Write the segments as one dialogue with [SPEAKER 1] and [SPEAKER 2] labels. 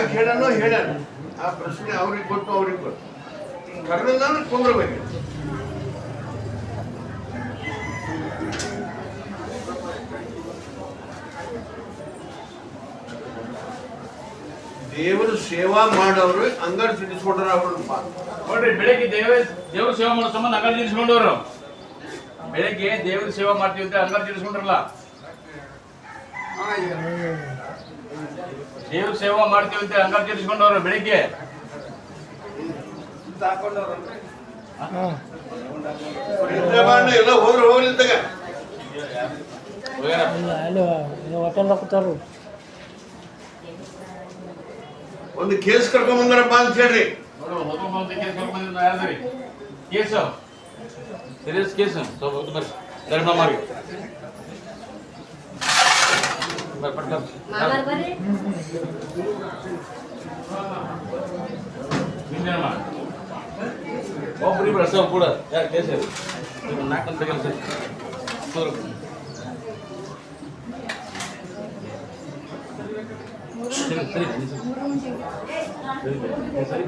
[SPEAKER 1] ಯಾಕೆ ಹೇಳನೋ ಹೇಳ ಆ ಪ್ರಶ್ನೆ ಅವ್ರಿಗೆ ಕೊಟ್ಟು ಅವ್ರಿಗೆ ಕೊಟ್ಟು. ಅಂದ್ರೆ ಕುಂದ್ರಬೇಕು ದೇವರ ಸೇವಾ ಮಾಡೋರು ಅಂಗಡಿ ಸಿಡಿಸ್ಕೊಂಡ್ರ ಅವ್ರನ್ನ
[SPEAKER 2] ನೋಡ್ರಿ ಬೆಳಗ್ಗೆ ದೇವ ದೇವ್ರ ಸೇವಾ ಮಾಡೋ ಸಂಬಂಧ ಅಂಗಡಿ ತಿರ್ಸ್ಕೊಂಡವ್ರು ಬೆಳಗ್ಗೆ ದೇವ್ರ ಸೇವಾ ಮಾಡ್ತೀವಿ ಅಂತ ಅಂಗಡಿ ತಿರ್ಸ್ಕೊಂಡ್ರಲ್ಲ ದೇವ್ರ ಸೇವಾ ಮಾಡ್ತೀವಿ ಅಂತ ಹಂಗ ತಿರ್ಸ್ಕೊಂಡವ್ರು ಬೆಳಿಗ್ಗೆ.
[SPEAKER 1] ಎಲ್ಲ ಒಂದು ಕೇಸ್ ಕರ್ಕೊಂಡ್ ಬಂದಾರಪ್ಪ ಅಂತ ಹೇಳ್ರಿ.
[SPEAKER 2] Case serious case? ಸ್ವಲ್ಪ ಬರ್ರಿ. ಧರ್ಮ ಮಾಡಿ ಬರ್ರಿ, ಪಟ್ಟ ಬರ್ರಿ.
[SPEAKER 3] ಮಾಮಾರ್ ಬರ್ರಿ
[SPEAKER 2] ಹಿಂದೇನ ಮಾಡು. ಒಬ್ರು ಇಬ್ರು ಅಷ್ಟೇ ಕೂಡ ಯಾರು ಕೇಸ್ ನಾಲ್ಕು ಅಂತ ಕೆಲಸ ಸರಿ ಸರಿ ಸರಿ ಸರಿ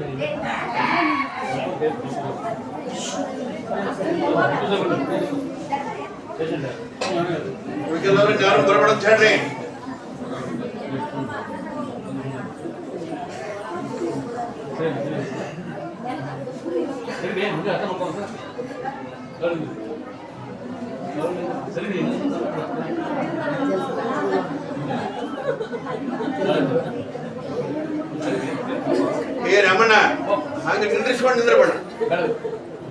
[SPEAKER 1] ಉಳ್ಕೆಲ್ಲವ್ರಿಗೆ ಯಾರು ಬರಬೇಡ ಏ ರಮಣ್ಣ ಹಂಗ ನಿಂದ್ರಿಸ್ಕೊಂಡು ನಿಂದ್ರಬೇಡ.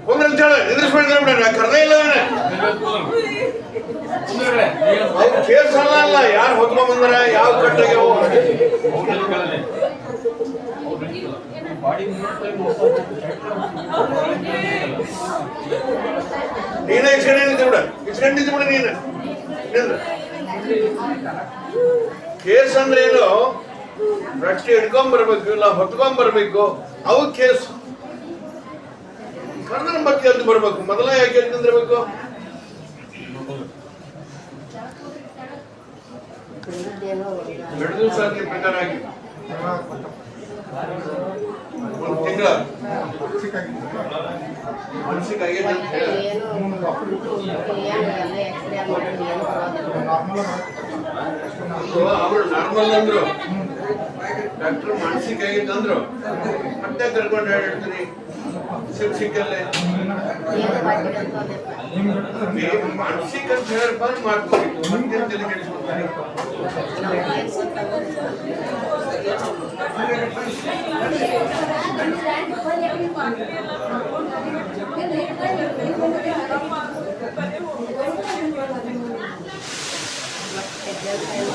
[SPEAKER 1] ಕುಂದ್ರ ಅಂತ ಹೇಳ ನಿಂದ್ರಿಸ್ಕೊಂಡು ನಿಂದ್ರಬೇಡ ನಾ ಕರ್ದೇ ಇಲ್ಲ ಅವ್ರು ಕೇಸ್ ಅಲ್ಲ ಅಲ್ಲ ಯಾರು ಹೊತ್ಕೊಂಡ್ ಬಂದಾರ ಯಾವ ಕಟ್ಟಾಗೆ ನೀನ ಇಸ್ಕೊಂಡು ನಿಂತು ಬಿಡ. ಇಸ್ಕೊಂಡು ನಿಂತು ಬಿಡ ನೀನು. ನಿಂದ್ರ ಕೇಸ್ ಅಂದ್ರೆ ಏನು? ರಕ್ಷೆ ಹಿಡ್ಕೊಂಬರ್ಬೇಕು ಇಲ್ಲ ಹೊತ್ಕೊಂಡ್ ಬರ್ಬೇಕು ಅವು ಕೇಸ್. ಕರ್ದನ ಬಗ್ಗೆ ಅಂತ ಬರ್ಬೇಕು. ಮೊದಲ ಯಾಕೆ ಎಲ್ಲಿ ನಿಂದಿರ್ಬೇಕು ಎರಡು ದಿವಸ ಪ್ರಕಾರ ಆಗಿ ಒಂದು ತಿಂಗಳ. ಅಂತ ಹೇಳಿ ನಾರ್ಮಲ್ ಅಂದ್ರು. ಡಾಕ್ಟರ್ ಮಾನಸಿಕ ಆಗೈತೆ ಅಂದ್ರು ಮತ್ತೆ ಕರ್ಕೊಂಡು ಹೇಳ್ತೀನಿ. ಸಿಕ್ ಮಾನಸಿಕ ಅಂತ ಹೇಳಪ್ಪ ಮಾಡ್ಕೋಬೇಕು ಮತ್ತೆ
[SPEAKER 3] Thank you.